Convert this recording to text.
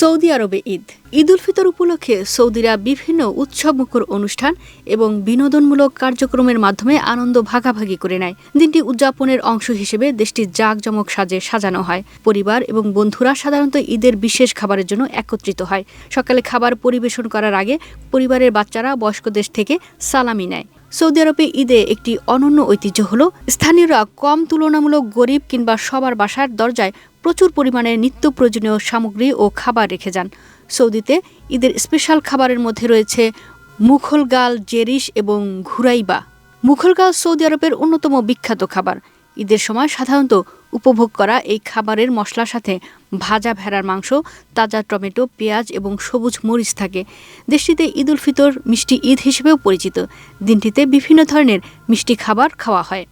Saudi আরবে ঈদ। ঈদ উল ফিতর উপলক্ষে সৌদিরা বিভিন্ন উৎসবমুখর অনুষ্ঠান এবং বিনোদনমূলক কার্যক্রমের মাধ্যমে আনন্দ ভাগাভাগি করে নেয়। দিনটি উদযাপনের অংশ হিসেবে দেশটি জাঁকজমক সাজে সাজানো হয়। পরিবার এবং বন্ধুরা সাধারণত ঈদের বিশেষ খাবারের জন্য একত্রিত হয়। সকালে খাবার পরিবেশন করার আগে পরিবারের বাচ্চারা বয়স্ক দেশ থেকে সালামি নেয়। সৌদি আরবে ঈদে একটি অনন্য ঐতিহ্য হল, স্থানীয়রা কম তুলনামূলক গরিব কিংবা সবার বাসার দরজায় প্রচুর পরিমাণে নিত্য প্রয়োজনীয় সামগ্রী ও খাবার রেখে যান। সৌদিতে ঈদের স্পেশাল খাবারের মধ্যে রয়েছে মুখলগাল জেরিস এবং ঘুরাইবা। মুখলগাল সৌদি আরবের অন্যতম বিখ্যাত খাবার। ঈদের সময় সাধারণত উপভোগ করা এই খাবারের মশলার সাথে ভাজা ভেড়ার মাংস, তাজা টমেটো, পেঁয়াজ এবং সবুজ মরিচ থাকে। দেশটিতে ঈদ উল ফিতর মিষ্টি ঈদ হিসেবেও পরিচিত। দিনটিতে বিভিন্ন ধরনের মিষ্টি খাবার খাওয়া হয়।